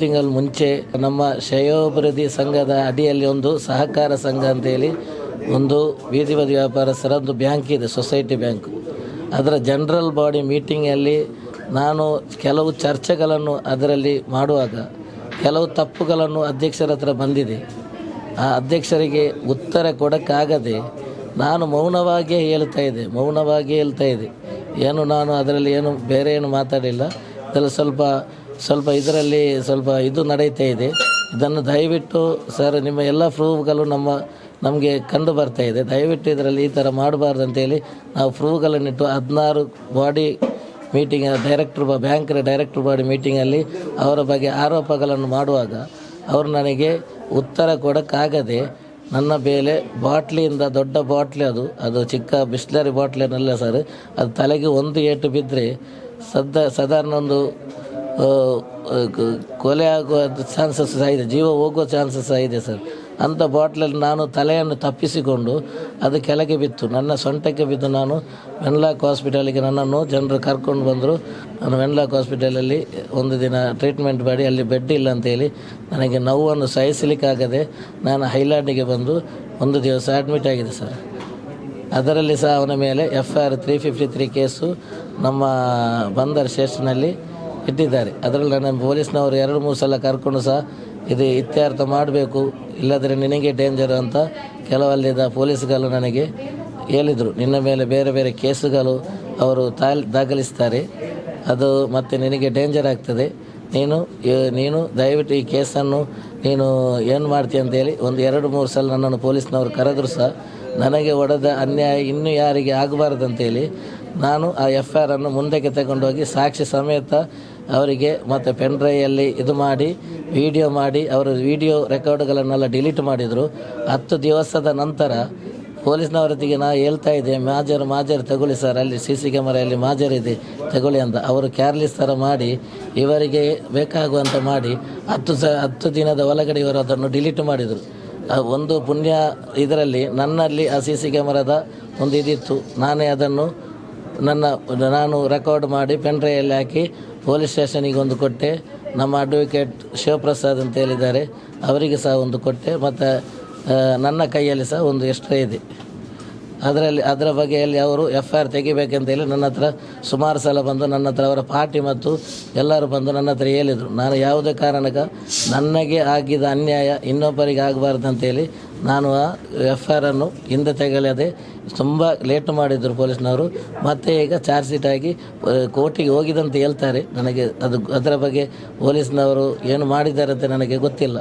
ತಿಂಗಳ ಮುಂಚೆ ನಮ್ಮ ಶ್ರೇಯೋಭಿವೃದ್ಧಿ ಸಂಘದ ಅಡಿಯಲ್ಲಿ ಒಂದು ಸಹಕಾರ ಸಂಘ ಅಂತೇಳಿ ಒಂದು ಬೀದಿ ಬದಿ ವ್ಯಾಪಾರಸ್ಥರ ಒಂದು ಬ್ಯಾಂಕ್ ಇದೆ, ಸೊಸೈಟಿ ಬ್ಯಾಂಕ್. ಅದರ ಜನರಲ್ ಬಾಡಿ ಮೀಟಿಂಗಲ್ಲಿ ನಾನು ಕೆಲವು ಚರ್ಚೆಗಳನ್ನು ಅದರಲ್ಲಿ ಮಾಡುವಾಗ ಕೆಲವು ತಪ್ಪುಗಳನ್ನು ಅಧ್ಯಕ್ಷರ ಹತ್ರ ಬಂದಿದೆ. ಆ ಅಧ್ಯಕ್ಷರಿಗೆ ಉತ್ತರ ಕೊಡೋಕ್ಕಾಗದೆ ನಾನು ಮೌನವಾಗಿಯೇ ಹೇಳ್ತಾ ಇದ್ದೆ, ಮೌನವಾಗಿಯೇ ಹೇಳ್ತಾ ಇದ್ದೆ. ಏನು ನಾನು ಅದರಲ್ಲಿ ಏನು ಬೇರೆ ಏನು ಮಾತಾಡಿಲ್ಲ. ಇದರಲ್ಲಿ ಸ್ವಲ್ಪ ಸ್ವಲ್ಪ ಇದರಲ್ಲಿ ಸ್ವಲ್ಪ ಇದು ನಡೀತಾ ಇದೆ. ಇದನ್ನು ದಯವಿಟ್ಟು ಸರ್, ನಿಮ್ಮ ಎಲ್ಲ ಪ್ರೂಫ್ಗಳು ನಮ್ಮ, ನಮಗೆ ಕಂಡು ಬರ್ತಾ ಇದೆ. ದಯವಿಟ್ಟು ಇದರಲ್ಲಿ ಈ ಥರ ಮಾಡಬಾರ್ದು ಅಂತೇಳಿ ನಾವು ಪ್ರೂಫ್ಗಳನ್ನಿಟ್ಟು ಹದಿನಾರು ಬಾಡಿ ಮೀಟಿಂಗ್, ಡೈರೆಕ್ಟರ್ ಬ್ಯಾಂಕ್ರ ಡೈರೆಕ್ಟ್ರ್ ಬಾಡಿ ಮೀಟಿಂಗಲ್ಲಿ ಅವರ ಬಗ್ಗೆ ಆರೋಪಗಳನ್ನು ಮಾಡುವಾಗ ಅವರು ನನಗೆ ಉತ್ತರ ಕೊಡೋಕ್ಕಾಗದೆ ನನ್ನ ಮೇಲೆ ಬಾಟ್ಲಿಯಿಂದ ದೊಡ್ಡ ಬಾಟ್ಲಿ ಅದು ಅದು ಚಿಕ್ಕ ಬಿಸ್ಲರಿ ಬಾಟ್ಲಿನಲ್ಲ ಸರ್, ಅದು ತಲೆಗೆ ಒಂದು ಏಟು ಬಿದ್ದರೆ ಸದ್ದ, ಸಾಧಾರಣ ಒಂದು ಕೊಲೆ ಆಗುವ ಚಾನ್ಸಸ್ ಸಹ ಇದೆ. ಜೀವ ಹೋಗುವ ಚಾನ್ಸಸ್ ಸಹ ಇದೆ ಸರ್ ಅಂಥ ಬಾಟ್ಲಲ್ಲಿ ನಾನು ತಲೆಯನ್ನು ತಪ್ಪಿಸಿಕೊಂಡು ಅದು ಕೆಳಗೆ ಬಿತ್ತು. ನನ್ನ ಸೊಂಟಕ್ಕೆ ಬಿದ್ದು ನಾನು ವೆನ್ಲಾಕ್ ಹಾಸ್ಪಿಟಲಿಗೆ ನನ್ನನ್ನು ಜನರು ಕರ್ಕೊಂಡು ಬಂದರು. ನಾನು ವೆನ್ಲಾಕ್ ಹಾಸ್ಪಿಟಲಲ್ಲಿ ಒಂದು ದಿನ ಟ್ರೀಟ್ಮೆಂಟ್ ಮಾಡಿ, ಅಲ್ಲಿ ಬೆಡ್ ಇಲ್ಲ ಅಂತೇಳಿ ನನಗೆ ನೋವನ್ನು ಸಹಿಸಲಿಕ್ಕಾಗದೆ ನಾನು ಹೈಲ್ಯಾಂಡಿಗೆ ಬಂದು ಒಂದು ದಿವಸ ಅಡ್ಮಿಟ್ ಆಗಿದೆ ಸರ್ ಅದರಲ್ಲಿ ಸಹ ಅವನ ಮೇಲೆ F I R three fifty three case ನಮ್ಮ ಬಂದರ್ ಸ್ಟೇಷನಲ್ಲಿ ಇಟ್ಟಿದ್ದಾರೆ ಅದರಲ್ಲಿ ನನ್ನ ಪೊಲೀಸ್ನವರು ಎರಡು, ಮೂರು ಸಲ ಕರ್ಕೊಂಡು ಸಹ ಇದು ಇತ್ಯರ್ಥ ಮಾಡಬೇಕು ಇಲ್ಲದ್ರೆ ನಿನಗೆ ಡೇಂಜರ್ ಅಂತ ಕೆಲವಲ್ಲಿದ್ದ ಪೊಲೀಸ್ಗಳು ನನಗೆ ಹೇಳಿದರು. ನಿನ್ನ ಮೇಲೆ ಬೇರೆ ಬೇರೆ ಕೇಸುಗಳು ಅವರು ತಾಲ್, ದಾಖಲಿಸ್ತಾರೆ. ಅದು ಮತ್ತೆ ನಿನಗೆ ಡೇಂಜರ್ ಆಗ್ತದೆ. ನೀನು ನೀನು ದಯವಿಟ್ಟು ಈ ಕೇಸನ್ನು ನೀನು ಏನು ಮಾಡ್ತೀಯ ಅಂತೇಳಿ ಒಂದು ಎರಡು, ಮೂರು ಸಲ ನನ್ನನ್ನು ಪೊಲೀಸ್ನವರು ಕರೆದ್ರು ಸಹ ನನಗೆ ಒಡೆದ ಅನ್ಯಾಯ ಇನ್ನೂ ಯಾರಿಗೆ ಆಗಬಾರ್ದಂತೇಳಿ ನಾನು ಆ ಎಫ್ ಐ ಆರನ್ನು ಮುಂದಕ್ಕೆ ತಗೊಂಡೋಗಿ ಸಾಕ್ಷಿ ಸಮೇತ ಅವರಿಗೆ ಮತ್ತು ಪೆನ್ಡ್ರೈಯಲ್ಲಿ ಇದು ಮಾಡಿ ವಿಡಿಯೋ ಮಾಡಿ, ಅವರ ವಿಡಿಯೋ ರೆಕಾರ್ಡ್ಗಳನ್ನೆಲ್ಲ ಡಿಲೀಟ್ ಮಾಡಿದರು. ಹತ್ತು ದಿವಸದ ನಂತರ ಪೊಲೀಸ್ನವರೊತ್ತಿಗೆ ನಾ ಹೇಳ್ತಾ ಇದ್ದೆ, ಮಾಜರ್ ಮಾಜರ್ ತಗೊಳ್ಳಿ ಸರ್, ಅಲ್ಲಿ ಸಿ ಸಿ ಕ್ಯಾಮರಲ್ಲಿ ಮಾಜರಿದೆ ತಗೊಳ್ಳಿ ಅಂತ. ಅವರು ಕ್ಯಾರ್ಲೆಸ್ ಥರ ಮಾಡಿ, ಇವರಿಗೆ ಬೇಕಾಗುವಂತ ಮಾಡಿ, ಹತ್ತು ಸ, ಹತ್ತು ದಿನದ ಒಳಗಡೆ ಇವರು ಅದನ್ನು ಡಿಲೀಟ್ ಮಾಡಿದರು. ಒಂದು ಪುಣ್ಯ ಇದರಲ್ಲಿ ನನ್ನಲ್ಲಿ ಆ ಸಿ ಸಿ ಕ್ಯಾಮರಾದ ಒಂದು ಇದಿತ್ತು. ನಾನೇ ಅದನ್ನು ನನ್ನ, ನಾನು ರೆಕಾರ್ಡ್ ಮಾಡಿ ಪೆನ್ಡ್ರೈಯಲ್ಲಿ ಹಾಕಿ ಪೊಲೀಸ್ ಸ್ಟೇಷನಿಗೆ ಒಂದು ಕೊಟ್ಟೆ. ನಮ್ಮ ಅಡ್ವೊಕೇಟ್ ಶಿವಪ್ರಸಾದ್ ಅಂತ ಹೇಳಿದ್ದಾರೆ. ಅವರಿಗೆ ಸಹ ಒಂದು ಕೊಟ್ಟೆ. ಮತ್ತು ನನ್ನ ಕೈಯಲ್ಲಿ ಸಹ ಒಂದು ಎಕ್ಸ್ಟ್ರಾ ಇದೆ. ಅದರಲ್ಲಿ, ಅದರ ಬಗ್ಗೆಯಲ್ಲಿ ಅವರು ಎಫ್ ಐ ಆರ್ ತೆಗಿಬೇಕಂತ ಹೇಳಿ ನನ್ನ ಹತ್ರ ಸುಮಾರು ಸಲ ಬಂದು ನನ್ನ ಹತ್ರ ಅವರ ಪಾರ್ಟಿ ಮತ್ತು ಎಲ್ಲರೂ ಬಂದು ನನ್ನ ಹತ್ರ ಹೇಳಿದರು. ನಾನು ಯಾವುದೇ ಕಾರಣಕ್ಕೆ ನನಗೆ ಆಗಿದ ಅನ್ಯಾಯ ಇನ್ನೊಬ್ಬರಿಗೆ ಆಗಬಾರ್ದು ಅಂತೇಳಿ ನಾನು ಆ ಎಫ್ ಐ ಆರನ್ನು ಹಿಂದೆ ತೆಗೆಯಲದೆ ತುಂಬ ಲೇಟ್ ಮಾಡಿದರು ಪೊಲೀಸ್ನವರು. ಮತ್ತೆ ಈಗ ಚಾರ್ಜ್ ಶೀಟ್ ಆಗಿ ಕೋರ್ಟಿಗೆ ಹೋಗಿದಂತ ಹೇಳ್ತಾರೆ. ನನಗೆ ಅದು, ಅದರ ಬಗ್ಗೆ ಪೊಲೀಸ್ನವರು ಏನು ಮಾಡಿದ್ದಾರೆ ಅಂತ ನನಗೆ ಗೊತ್ತಿಲ್ಲ.